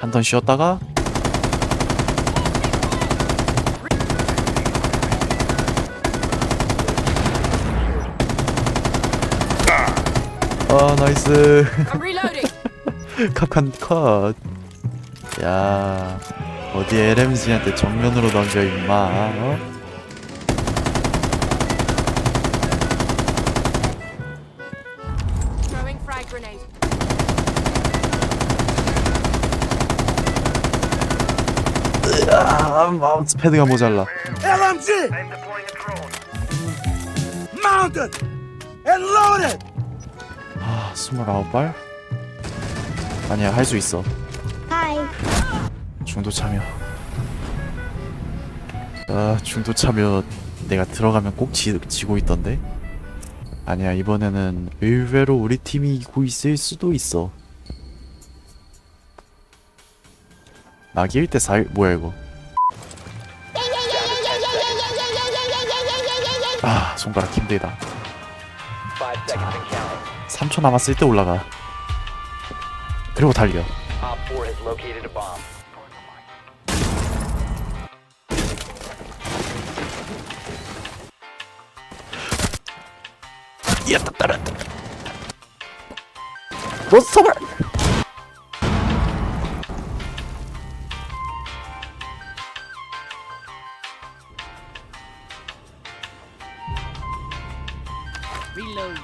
턴 쉬었다가 아 나이스 I'm reloading. kap칸 컷. 야 어디 LMG한테 정면으로 던져 임마. 어? Throwing frag grenade. 아 마우스 패드가 모자라. LMG! Mounted! And loaded! 아 스물아홉 발? 아니야 할 수 있어. 하이. 중도 참여. 아 중도 참여 내가 들어가면 꼭 지, 지고 있던데. 아니야 이번에는 의외로 우리 팀이 이고 있을 수도 있어. 나기 1대 4 뭐야 이거? 아 손가락 힘들다. 3초 남았을 때 올라가. 그리고 달려. Op 4 has located a bomb. 야, 딱 따랐다. 못서 Reload.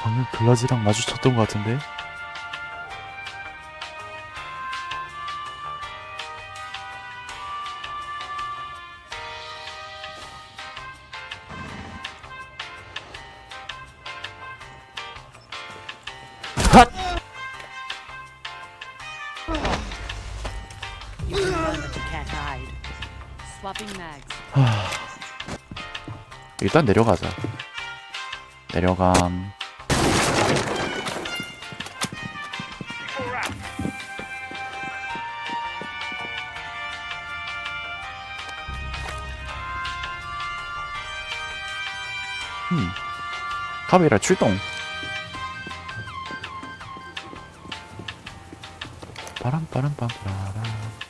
방금 글라지랑 마주쳤던 것 같은데. 일단 내려가자. 내려감. 음. 카메라 출동. 바람 바람 바람 바람.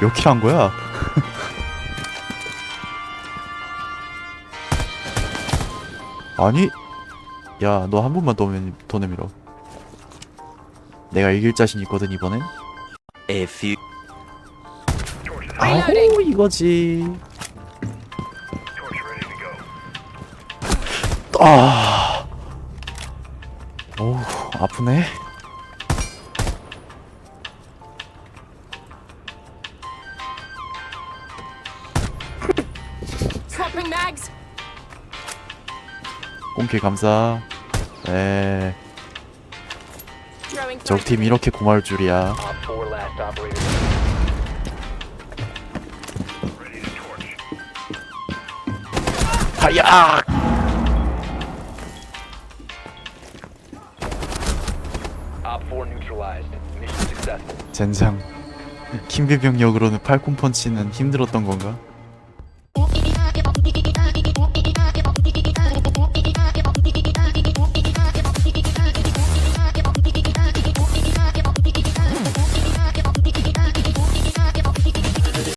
몇 킬 한 거야? 아니 야 너 한 번만 더, 내- 더 내밀어 내가 이길 자신 있거든 이번엔 A few. 아호 이거지 아 어우 아프네 Swapping mags. 꽁킬 감사 네 Throwing 적팀 이렇게 고마울 줄이야 Op 4 last operator. 하야 Op 4 neutralized. Mission successful. 젠장 킴비병 역으로는 팔꿈 펀치는 힘들었던 건가?